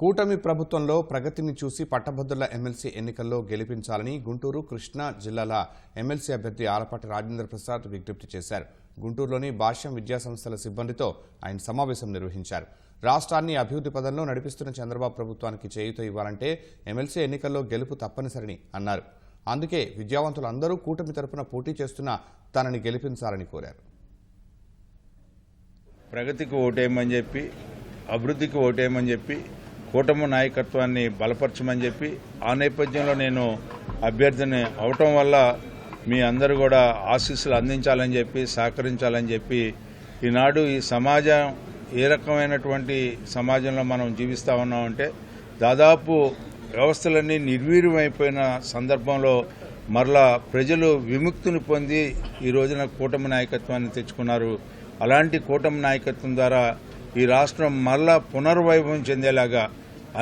కూటమి ప్రభుత్వంలో ప్రగతిని చూసి పట్టభద్రుల ఎమ్మెల్సీ ఎన్నికల్లో గెలిపించాలని గుంటూరు కృష్ణా జిల్లాల ఎమ్మెల్సీ అభ్యర్థి ఆలపాటి రాజేంద్ర ప్రసాద్ విజ్ఞప్తి చేశారు. గుంటూరులోని భాష్యం విద్యాసంస్థల సిబ్బందితో ఆయన సమావేశం నిర్వహించారు. రాష్ట్రాన్ని అభివృద్ధి పదంలో నడిపిస్తున్న చంద్రబాబు ప్రభుత్వానికి చేయూత ఇవ్వాలంటే ఎమ్మెల్సీ ఎన్నికల్లో గెలుపు తప్పనిసరని అన్నారు. అందుకే విద్యావంతులందరూ కూటమి తరపున పోటీ చేస్తున్న తనని గెలిపించాలని కోరారు. ప్రగతికి ఓటేయమని చెప్పి అభివృద్ధికి ఓటేయమని చెప్పి కూటమి నాయకత్వాన్ని బలపరచమని చెప్పి ఆ నేపథ్యంలో నేను అభ్యర్థిని అవటం వల్ల మీ అందరూ కూడా ఆశీస్సులు అందించాలని చెప్పి సహకరించాలని చెప్పి ఈనాడు ఈ సమాజం ఏ రకమైనటువంటి సమాజంలో మనం జీవిస్తా ఉన్నామంటే దాదాపు వ్యవస్థలన్నీ నిర్వీర్యమైపోయిన సందర్భంలో మరలా ప్రజలు విముక్తిని పొంది ఈ రోజున కూటమి నాయకత్వాన్ని తెచ్చుకున్నారు. అలాంటి కూటమి నాయకత్వం ద్వారా ఈ రాష్ట్రం మరలా పునర్వైభవం చెందేలాగా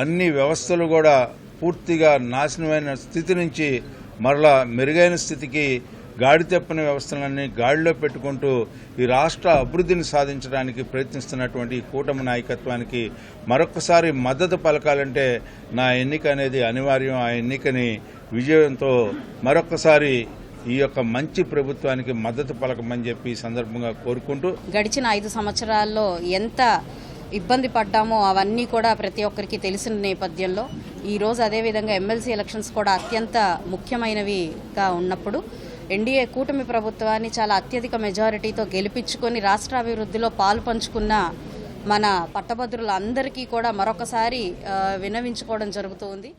అన్ని వ్యవస్థలు కూడా పూర్తిగా నాశనమైన స్థితి నుంచి మరలా మెరుగైన స్థితికి గాడి తెప్పని వ్యవస్థలన్నీ గాడిలో పెట్టుకుంటూ ఈ రాష్ట్ర అభివృద్ధిని సాధించడానికి ప్రయత్నిస్తున్నటువంటి ఈ కూటమి నాయకత్వానికి మరొకసారి మద్దతు పలకాలంటే నా ఎన్నిక అనేది అనివార్యం. ఆ ఎన్నికని విజయంతో మరొకసారి ఈ యొక్క మంచి ప్రభుత్వానికి మద్దతు పలకమని చెప్పి ఈ సందర్భంగా కోరుకుంటూ గడిచిన ఐదు సంవత్సరాల్లో ఎంత ఇబ్బంది పడ్డామో అవన్నీ కూడా ప్రతి ఒక్కరికి తెలిసిన నేపథ్యంలో ఈరోజు అదేవిధంగా ఎమ్మెల్సీ ఎలక్షన్స్ కూడా అత్యంత ముఖ్యమైనవిగా ఉన్నప్పుడు ఎన్డీఏ కూటమి ప్రభుత్వాన్ని చాలా అత్యధిక మెజారిటీతో గెలిపించుకొని రాష్ట్ర అభివృద్ధిలో పాలు పంచుకున్న మన పట్టభద్రులందరికీ కూడా మరొకసారి వినవించుకోవడం విన్నవించుకోవడం జరుగుతూ ఉంది